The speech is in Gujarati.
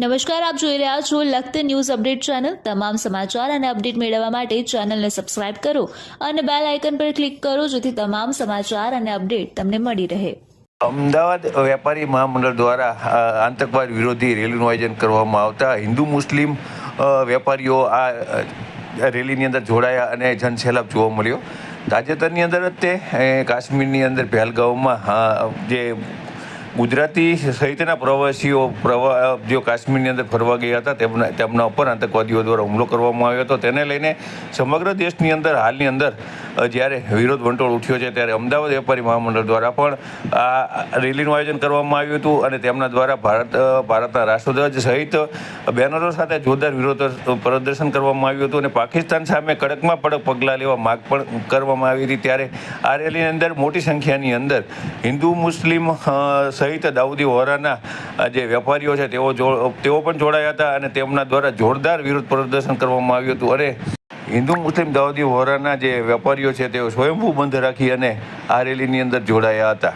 નમસ્કાર, આપ જોઈ રહ્યા છો લખત ન્યૂઝ અપડેટ ચેનલ. તમામ સમાચાર અને અપડેટ મેળવવા માટે ચેનલને સબસ્ક્રાઇબ કરો અને બેલ આઇકન પર ક્લિક કરો જેથી તમામ સમાચાર અને અપડેટ તમને મળી રહે. અમદાવાદ વેપારી મહામંડળ દ્વારા આતંકવાદ વિરોધી રેલીનું આયોજન કરવામાં આવતા હિન્દુ મુસ્લિમ વેપારીઓ આ રેલીની અંદર જોડાયા અને જનસેલાબ જોવા મળ્યો. તાજેતરની અંદર જ તે કાશ્મીરની અંદર પહેલગાંવમાં જે ગુજરાતી સહિતના પ્રવાસીઓ પ્રવા જેઓ કાશ્મીરની અંદર ફરવા ગયા હતા, તેમના તેમના ઉપર આતંકવાદીઓ દ્વારા હુમલો કરવામાં આવ્યો હતો. તેને લઈને સમગ્ર દેશની અંદર, હાલની અંદર જ્યારે વિરોધ વંટોળ ઉઠ્યો છે ત્યારે અમદાવાદ વેપારી મહામંડળ દ્વારા પણ આ રેલીનું આયોજન કરવામાં આવ્યું હતું અને તેમના દ્વારા ભારત ભારતના રાષ્ટ્રધ્વજ સહિત બેનરો સાથે જોરદાર વિરોધ પ્રદર્શન કરવામાં આવ્યું હતું અને પાકિસ્તાન સામે કડકમાં કડક પગલાં લેવા માગ પણ કરવામાં આવી હતી. ત્યારે આ રેલીની અંદર મોટી સંખ્યાની અંદર હિન્દુ, મુસ્લિમ સહિત દાઉદી વોરાના જે વેપારીઓ છે તેઓ તેઓ પણ જોડાયા હતા અને તેમના દ્વારા જોરદાર વિરોધ પ્રદર્શન કરવામાં આવ્યું હતું. અને હિન્દુ મુસ્લિમ દાઉદી વોરાના જે વેપારીઓ છે, તેઓ સ્વયંભૂ બંધ રાખી અને આ રેલીની અંદર જોડાયા હતા.